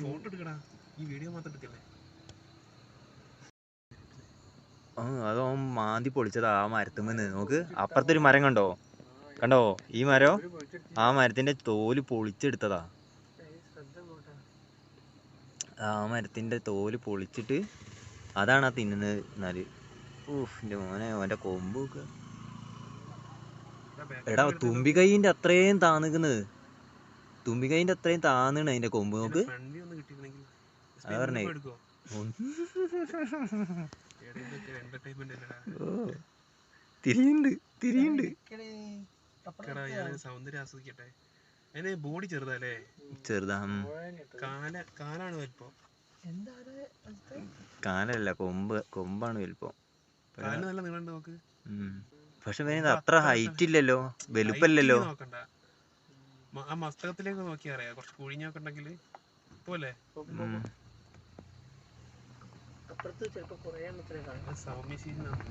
Photo എടുക്കടാ. ഈ video മാത്രം എടുക്കല്ലേ അതോ മാന്തി പൊളിച്ചതാ ആ മരത്തുമെന്ന് നോക്ക് അപ്പുറത്തെ ഒരു മരം കണ്ടോ? കണ്ടോ? ഈ മരോ ആ മരത്തിന്റെ തോൽ പൊളിച്ചെടുത്തതാ. ആ മരത്തിന്റെ തോൽ പൊളിച്ചിട്ട് അതാണ് ആ തിന്നുന്നത് എന്നാൽ. ഊഫ് എന്റെ മോനെ ഓന്റെ കൊമ്പ് എടാ തുമ്പി കൈയിന്റെ അത്രയും താന്നിക്കുന്നത് തുമ്പി കൈന്റെ അത്രയും താന്നാണ് അതിന്റെ കൊമ്പ് നോക്ക്. അതാ പറഞ്ഞേ. ഓ, തിരിയുണ്ട് തിരിയുണ്ട്. എടാ ഞാൻ സൗന്ദര്യം ആസ്വദിക്കട്ടെ. അതിന് ബോഡി ചെറുതല്ലേ? ചെറുതാ. കാല കാലാണ് വലിപ്പം. കാലല്ല കൊമ്പ് കൊമ്പാണ് വലിപ്പം. കാലിന് നല്ല നീളണ്ട് നോക്ക്. പക്ഷെ അത്ര ഹൈറ്റ് ഇല്ലല്ലോ. വലുപ്പല്ലല്ലോ. നോക്കണ്ട. ആ മസ്തകത്തിലേക്ക് നോക്കിയാ അറിയാം. കുറച്ച് കുഴിഞ്ഞൊക്കെ ഉണ്ടെങ്കിൽ പോലെ. അപ്പുറത്ത് ചിലപ്പോ കുറേ എണ്ണത്തിനെ കാണാം. സൗമ്യശീലനാണ്